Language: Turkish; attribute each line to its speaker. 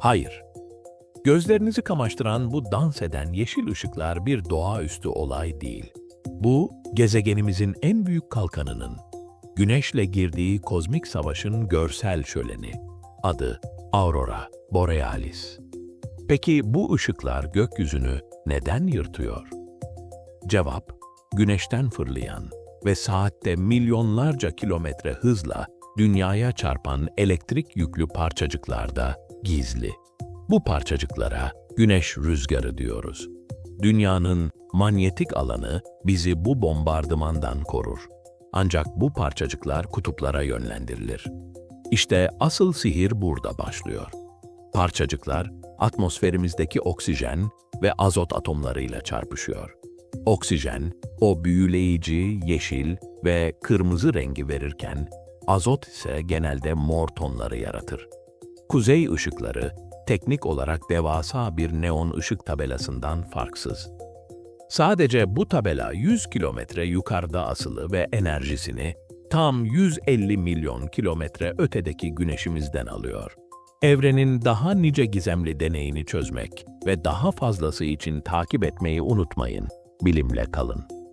Speaker 1: Hayır. Gözlerinizi kamaştıran bu dans eden yeşil ışıklar bir doğaüstü olay değil. Bu, gezegenimizin en büyük kalkanının, Güneşle girdiği kozmik savaşın görsel şöleni. Adı Aurora Borealis. Peki bu ışıklar gökyüzünü neden yırtıyor? Cevap, güneşten fırlayan ve saatte milyonlarca kilometre hızla dünyaya çarpan elektrik yüklü parçacıklarda gizli. Bu parçacıklara güneş rüzgarı diyoruz. Dünyanın manyetik alanı bizi bu bombardımandan korur. Ancak bu parçacıklar kutuplara yönlendirilir. İşte asıl sihir burada başlıyor. Parçacıklar atmosferimizdeki oksijen ve azot atomlarıyla çarpışıyor. Oksijen, o büyüleyici yeşil ve kırmızı rengi verirken, azot ise genelde mor tonları yaratır. Kuzey ışıkları, teknik olarak devasa bir neon ışık tabelasından farksız. Sadece bu tabela 100 kilometre yukarıda asılı ve enerjisini tam 150 milyon kilometre ötedeki güneşimizden alıyor. Evrenin daha nice gizemli deneyini çözmek ve daha fazlası için takip etmeyi unutmayın. Bilimle kalın.